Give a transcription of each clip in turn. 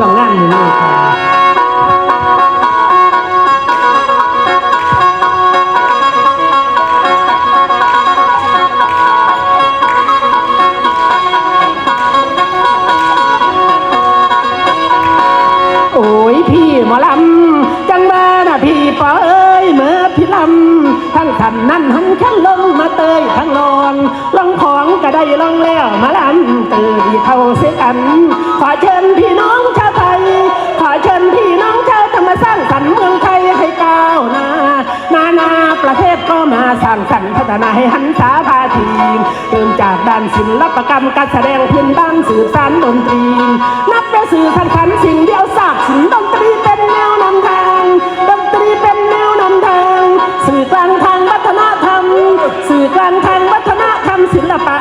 ช่วงงานนี้ค่ะโอ้ยพี่หมอลำจังว่านะพี่ปอเอ้ยเมื่อพี่ลำทั้งขันนั่นหันขันลงมาเตยทั้งนอนลองของก็ได้ลองแล้วมาลำเตยเข้าเสียกัน ขอเชิญพี่น้อง ประเทศก็มาสร้างสรรค์พัฒนาให้หันษาพาทีมเริ่มจากด้านศิลปกรรมการแสดงพื้นบ้านสื่อสารดนตรี นับเป็นสื่อสำคัญสิ่งเดียวสากสินดนตรีเป็นแนวนำทางดนตรีเป็นแนวนำทาง สื่อกลางทางวัฒนธรรม สื่อกลางทางวัฒนธรรมศิลปะ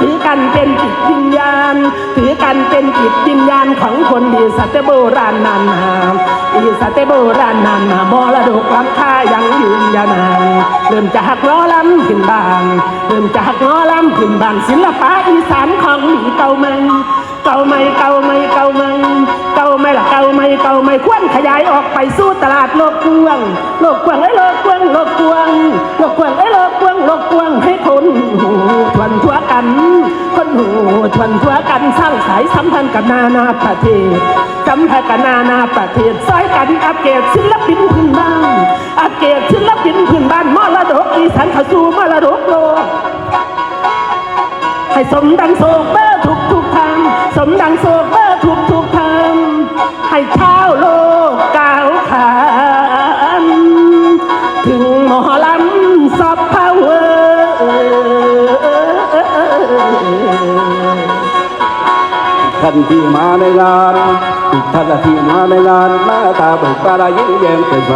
ถือกันเป็นจิตวิญญาณ ถือกันเป็นจิตวิญญาณของคนดีสัตโบราณนานนาอีสัตโบราณนานนามรดกล้ำค่ายังยืนยาวนานเริ่มจากล้อลำขึ้นบานเริ่มจากล้อลำขึ้นบานศิลปะอีสานของหนีเก่าไหมเก่าไหมเก่าไหมเก่าไหมเก่าไหมล่ะเก่าไหมเก่าไหมควรขยายออกไปสู่ตลาดโลกกว้างโลกกว้างไอ้ยโลกกว้างโลกกว้างโลกกว้างไอ้ วนทั่วกัน คนหูทวนทั่วกันสร้างสายสัมพันธ์กับนานาประเทศสัมพันธ์กับนานาประเทศซอยกันอัปเกรดศิลปินพื้นบ้านอัปเกรดศิลปินพื้นบ้านมรดกอีสานเข้าสู่มรดกโลกให้สมดังโศกเบอร์ทุก ท่านที่มาในงานทุกท่านที่มาในงานหน้าตาเบิกบานยิ้มแย้มแจ่มใส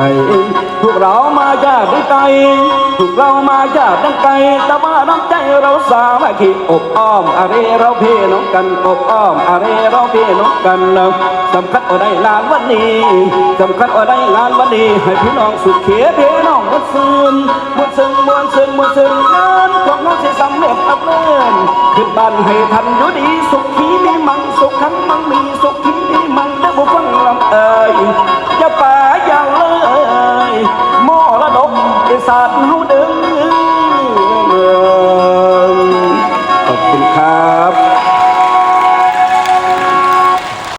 พวกเรามาจากได้ไกลพวกเรามาจากตั้งไกลแต่ว่าน้ำใจเราสามัคคีอบอ้อมอะไรเราพี่น้องกันอบอ้อมอะไรเราพี่น้องกันสำคัญอาได้งานวันนี้สำคัญอาได้งานวันนี้ให้พี่น้องสุขเขียพี่น้องมวลซึนมวลซึนมวลซึนมวลซึนงานของน้องสิสำเร็จอับเลื่อนขึ้นบ้านให้ทัน อ่